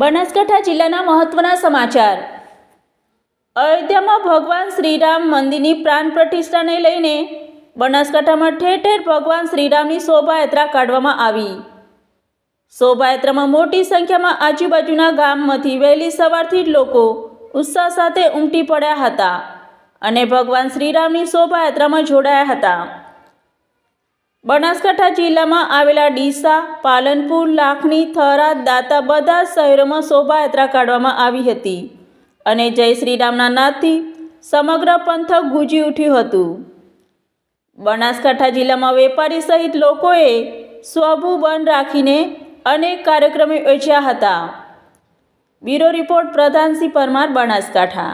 બનાસકાંઠા જિલ્લાના મહત્વના સમાચાર. અયોધ્યામાં ભગવાન શ્રીરામ મંદિરની પ્રાણ પ્રતિષ્ઠાને લઈને બનાસકાંઠામાં ઠેર ઠેર ભગવાન શ્રીરામની શોભાયાત્રા કાઢવામાં આવી. શોભાયાત્રામાં મોટી સંખ્યામાં આજુબાજુના ગામમાંથી વહેલી સવારથી જ લોકો ઉત્સાહ સાથે ઉમટી પડ્યા હતા અને ભગવાન શ્રીરામની શોભાયાત્રામાં જોડાયા હતા. બનાસકાંઠા જિલ્લામાં આવેલા ડીસા, પાલનપુર, લાખણી, થરાદ, દાતા બધા શહેરોમાં શોભાયાત્રા કાઢવામાં આવી હતી અને જય શ્રીરામના નાદથી સમગ્ર પંથક ગુંજી ઉઠ્યું હતું. બનાસકાંઠા જિલ્લામાં વેપારી સહિત લોકોએ સ્વભુ બંધ રાખીને અનેક કાર્યક્રમો યોજ્યા હતા. Bureau report Pradhansinh Parmar Banaskantha.